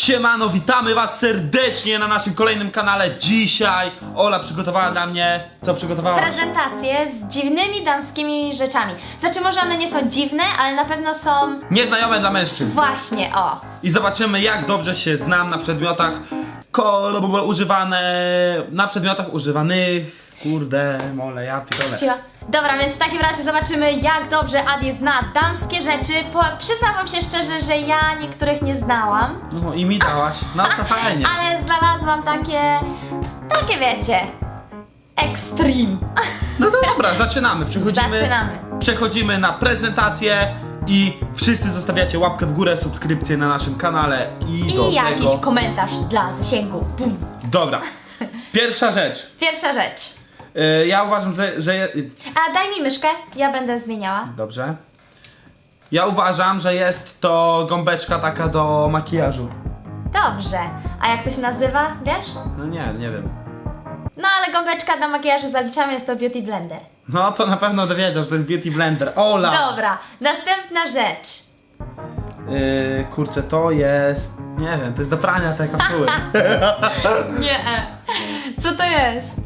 Siemano, witamy was serdecznie na naszym kolejnym kanale. Dzisiaj Ola przygotowała dla mnie... Co przygotowała? prezentacje z dziwnymi damskimi rzeczami. Znaczy, może one nie są dziwne, ale na pewno są Nieznajome dla mężczyzn. właśnie o. I zobaczymy jak dobrze się znam na przedmiotach kol- używane... Na przedmiotach używanych... Kurde, mole, ja pitole. Cicho. Dobra, więc w takim razie zobaczymy, jak dobrze Adi zna damskie rzeczy. Po, przyznam wam się szczerze, że ja niektórych nie znałam, No i mi dałaś. No to fajnie. ale znalazłam takie. takie wiecie. Extreme. No to dobra, zaczynamy. Przechodzimy, Zaczynamy. Przechodzimy na prezentację i wszyscy zostawiacie łapkę w górę, subskrypcję na naszym kanale i, do I jakiś tego... komentarz dla zasięgu. Bum. Dobra. Pierwsza rzecz. Pierwsza rzecz. Y, ja uważam, że, że je... A daj mi myszkę, ja będę zmieniała. Dobrze. Ja uważam, że jest to gąbeczka taka do makijażu. Dobrze. A jak to się nazywa, wiesz? No nie, nie wiem. No ale gąbeczka do makijażu zaliczamy, jest to Beauty Blender. No to na pewno dowiedział, że to jest Beauty Blender. Ola! Dobra, następna rzecz. Yy, kurczę, to jest... Nie wiem, to jest do prania te kapsuły. Nie. Co to jest?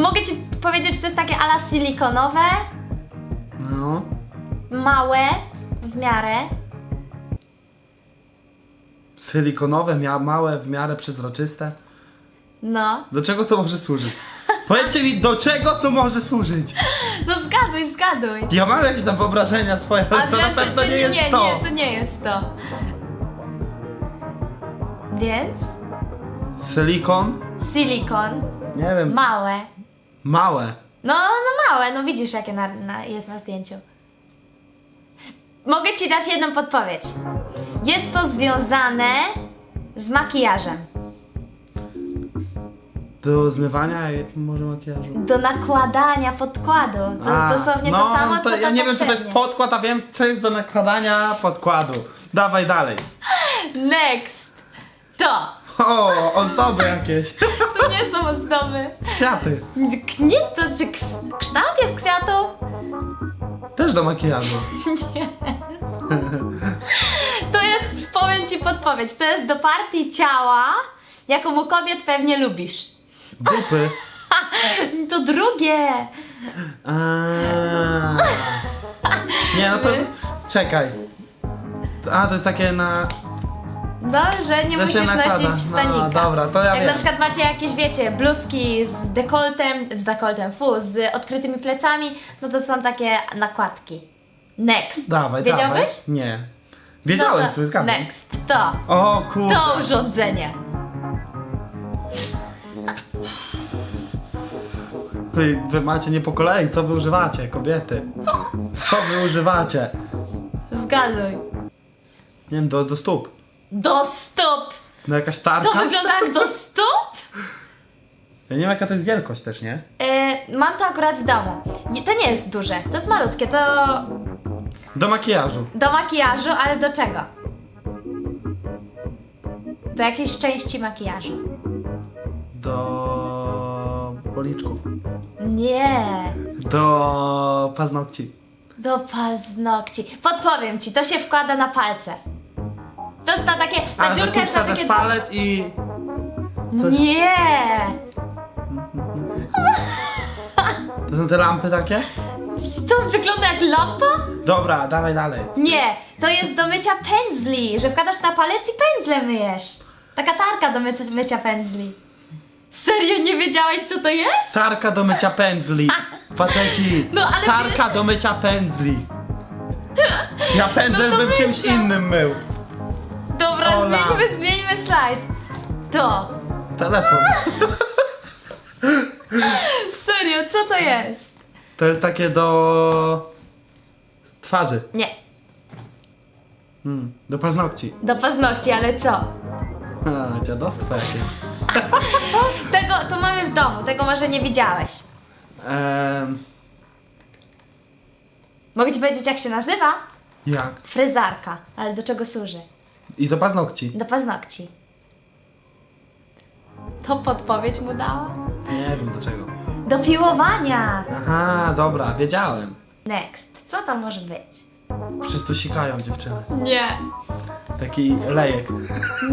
Mogę ci powiedzieć, że to jest takie ala silikonowe, No. małe w miarę. Silikonowe, mia małe, w miarę przezroczyste. No. Do czego to może służyć? Powiedzcie mi, do czego to może służyć? No zgaduj, zgaduj. Ja mam jakieś tam wyobrażenia swoje, ale to na Adrian, pewno nie jest nie, to. Nie, to nie jest to. Więc Silikon? silikon, Nie wiem. małe. Małe. No, no małe, no widzisz jakie na, na, jest na zdjęciu. Mogę ci dać jedną podpowiedź. Jest to związane z makijażem. Do zmywania i może makijażu. Do nakładania podkładu. To A, jest dosłownie no, to samo, to co Ja to nie wiem, co to jest podkład, a wiem, co jest do nakładania podkładu. Dawaj dalej. Next! To! O, ozdoby jakieś. Nie są ozdoby. Kwiaty. Nie, to czy k- kształt jest kwiatów? Też do makijażu. Nie. To jest, powiem ci podpowiedź, to jest do partii ciała, jaką u kobiet pewnie lubisz. Dupy. To drugie. Aaaa. Nie, no to czekaj. A, to jest takie na... No, że nie Że się musisz nakłada. nosić stanika. No, dobra, to ja Jak wiem. na przykład macie jakieś, wiecie, bluzki z dekoltem, z dekoltem, fu, z odkrytymi plecami, no to są takie nakładki. Next. Dawaj, Wiedziałbyś? dawaj. Nie. Wiedziałem, no to, sobie zgadzam. Next. To. O kurde. To urządzenie. Wy, wy macie nie po kolei, co wy używacie, kobiety? Co wy używacie? Zgaduj. Nie wiem, do, do stóp. Do stóp. No jakaś To tarka? wygląda jak do stóp? Ja nie wiem jaka to jest wielkość też, nie? E, mam to akurat w domu. Nie, to nie jest duże, to jest malutkie, to Do makijażu. do makijażu, ale do czego? Do jakiejś części makijażu. Do policzków. Nie, Do paznokci. do paznokci. Podpowiem ci, to się wkłada na palce. To jest na takie, na A, że tu jest na wsadzasz takie... palec i... coś- Nie! To są te lampy takie? To wygląda jak lampa? Dobra, dawaj dalej. Nie, to jest do mycia pędzli, że wkładasz na palec i pędzle myjesz. Taka tarka do mycia, mycia pędzli. Serio nie wiedziałeś co to jest? Tarka do mycia pędzli. Faceci. No, ale Tarka do mycia pędzli. Ja pędzel No to bym czymś mycia. innym mył. Dobra, Ola. zmieńmy, zmieńmy slajd. To. Telefon. Serio, co to jest? To jest takie do... Twarzy. Nie, Hmm. Do paznokci. do paznokci, ale co? A, dziadostwo jakieś. Tego to mamy w domu, tego może nie widziałeś. Mogę ci powiedzieć jak się nazywa? jak? Fryzarka. Ale do czego służy? I do paznokci. Do paznokci. To podpowiedź mu dała? Nie wiem do czego. Do piłowania. Aha, dobra, wiedziałem. Next. Co to może być? To sikają dziewczyny. Nie. Taki lejek.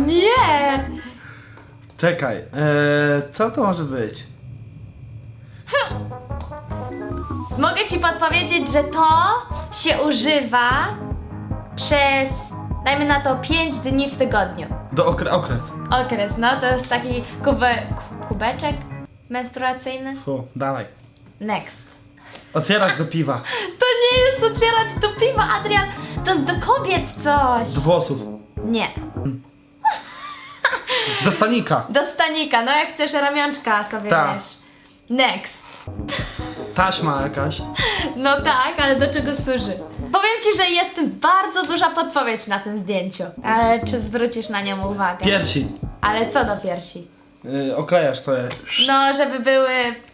Nie. Czekaj, eee, co to może być? Mogę ci podpowiedzieć, że to się używa przez, dajmy na to, 5 dni w tygodniu. Do okre okres. Okres, no to jest taki kube, ku- kubeczek menstruacyjny. Fu, dawaj. Next. Otwierasz do piwa. To nie jest otwieracz do piwa, Adrian. To jest do kobiet coś. Do włosów. Nie. Do stanika. Do stanika, no jak chcesz ramionczka sobie Tak. wiesz. Next. Taśma jakaś. No tak, ale do czego służy? Powiem ci, że jest bardzo duża podpowiedź na tym zdjęciu. Ale czy zwrócisz na nią uwagę? Piersi. Ale co do piersi? Yy, oklejasz sobie. No, żeby były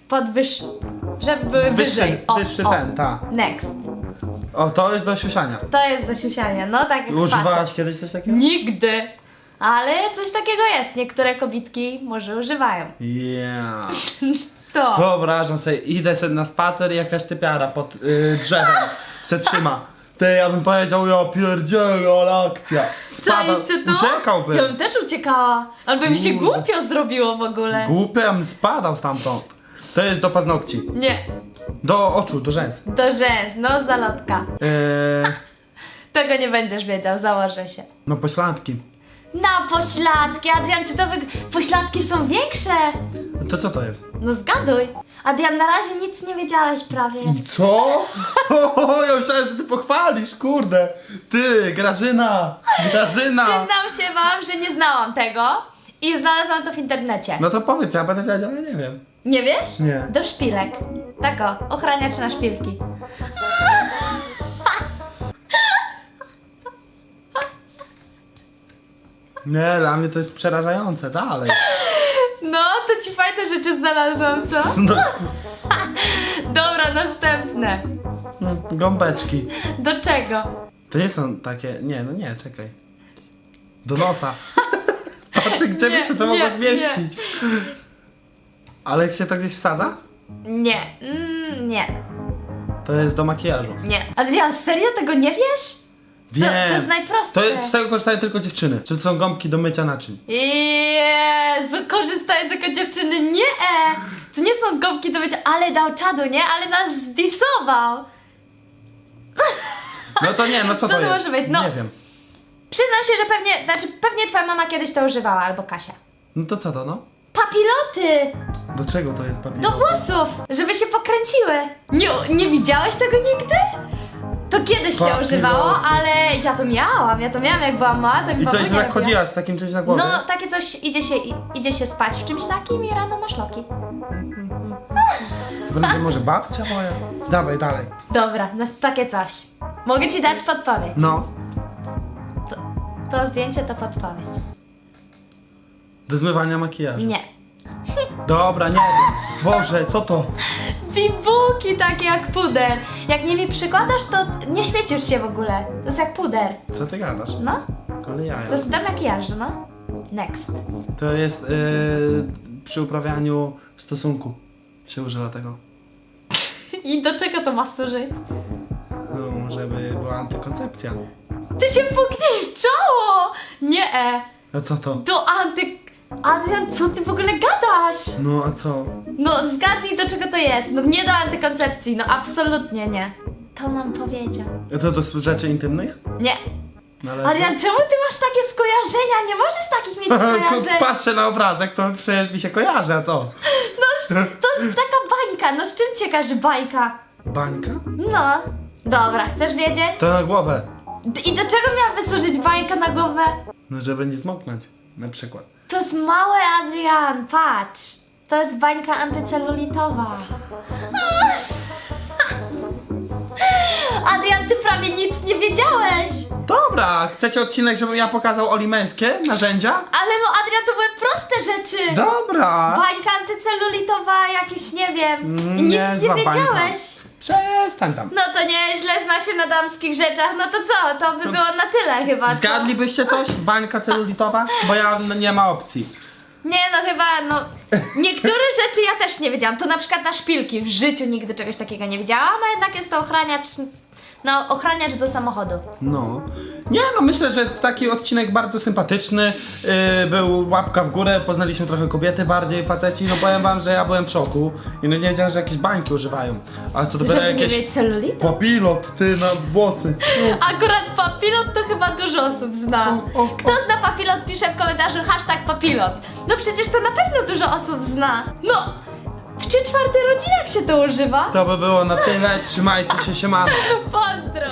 podwyż... Żeby były Wyższy, wyżej. Wyższy ten, ta. Next. O, to jest do siusiania. To jest do siusiania, no tak jak Używałaś facet. kiedyś coś takiego? Nigdy. Ale coś takiego jest. Niektóre kobitki może używają. Yeah. To. Wyobrażam sobie, idę sobie na spacer i jakaś typiara pod yy, drzewem se trzyma. Ty, ja bym powiedział, ja pierdzielę, ale akcja. Spada, Czajcie to? Ja uciekałbym. bym też uciekała. Albo mi się Kurde. głupio zrobiło w ogóle. Głupiem spadał stamtąd. To jest do paznokci. Nie. Do oczu, do rzęs. Do rzęs, no zalotka. Yy, Tego nie będziesz wiedział, założę się. no pośladki. Na pośladki, Adrian, czy to wy... pośladki są większe? To co to jest? No zgaduj. Adrian, na razie nic nie wiedziałeś prawie. Co? O, ja myślałem, że ty pochwalisz, kurde. Ty, Grażyna, Grażyna. Przyznam się wam, że nie znałam tego i znalazłam to w internecie. No to powiedz, ja będę wiedział, ja nie wiem. Nie wiesz? Nie. Do szpilek. Tak o, ochraniacz na szpilki. Nie, dla mnie to jest przerażające, dalej. No, to ci fajne rzeczy znalazłam, co? No, Dobra, następne. mm, gąbeczki. Do czego? To nie są takie, nie, no nie, czekaj. Do nosa. Patrzę, gdzie Nie, by się to nie, mogło zmieścić. Ale się to gdzieś wsadza? Nie, mm, nie, To jest do makijażu. nie. Adrian, serio tego nie wiesz? Wiem. To, jest najprostsze. To, z tego korzystają tylko dziewczyny. Czy to są gąbki do mycia naczyń? Jezu, korzystają tylko dziewczyny. Nie! To nie są gąbki do mycia, ale dał czadu, nie? Ale nas zdisował. No to nie, no co, Co to to jest? może być? No. Nie wiem. Przyznam się, że pewnie, znaczy pewnie twoja mama kiedyś to używała, albo Kasia. No to co to, no? Papiloty! Do czego to jest papier? Do włosów! Żeby się pokręciły. Nie, nie widziałeś tego nigdy? To kiedyś się Papiloty. używało, ale ja to miałam, ja to miałam jak byłam mała, to mi I co, i tak chodziłaś z takim czymś na głowie? No, takie coś, idzie się, i- idzie się spać w czymś takim i rano masz loki. To będzie może babcia moja? Dawaj, dalej. Dobra, no takie coś. Mogę ci dać podpowiedź. No. To zdjęcie to podpowiedź. Do zmywania makijażu. Nie. Dobra, nie wiem. Boże, co to? Bibułki takie jak puder. Jak nimi przykładasz, to nie świecisz się w ogóle. To jest jak puder. Co ty gadasz? No, Ale jaja. to jest do makijażu, no. Next. To jest yy, przy uprawianiu stosunku się używa tego. I do czego to ma służyć? No, żeby była antykoncepcja. Ty się puknij w czoło! Nie, e. A co to? Do anty... Adrian, co ty w ogóle gadasz? No, a co? No, zgadnij do czego to jest. No nie do antykoncepcji, no absolutnie nie. To nam powiedział. A to do rzeczy intymnych? Nie. Należy? Adrian, czemu ty masz takie skojarzenia? Nie możesz takich mieć skojarzeń. Patrzę na obrazek, to przecież mi się kojarzy, a co? No, to jest taka bańka. No z czym cię każe bajka? Bańka? No. Dobra, chcesz wiedzieć? To na głowę. D- I do czego miałaby służyć bańka na głowę? No, żeby nie zmoknąć, na przykład. To jest małe, Adrian, patrz. To jest bańka antycelulitowa. Adrian, ty prawie nic nie wiedziałeś. Dobra, chcecie odcinek, żebym ja pokazał Oli męskie narzędzia? Ale no, Adrian, to były proste rzeczy. Dobra! Bańka antycelulitowa, jakieś, nie wiem. Mm, nic nie bańka. wiedziałeś. Przestań tam. No to nieźle zna się na damskich rzeczach. No to co? To by było na tyle chyba. co? Zgadlibyście coś? Bańka celulitowa? Bo ja no, nie ma opcji. Nie no chyba, no. Niektóre rzeczy ja też nie wiedziałam. To na przykład na szpilki. W życiu nigdy czegoś takiego nie wiedziałam, a jednak jest to ochraniacz na ochraniacz do samochodu. No. Nie no, myślę, że taki odcinek bardzo sympatyczny. Yy, był łapka w górę, poznaliśmy trochę kobiety bardziej, faceci. No powiem wam, że ja byłem w szoku. I no nie wiedziałem, że jakieś bańki używają. A co dopiero Żeby nie jakieś... mieć celulitu. Papilot, ty na włosy. Akurat papilot to chyba dużo osób zna. O, o, Kto zna papilot, pisze w komentarzu hashtag papilot. No przecież to na pewno dużo osób zna. No, w trzy czwarte rodzinach się to używa. To by było na tyle. Trzymajcie się, siemano. Pozdro!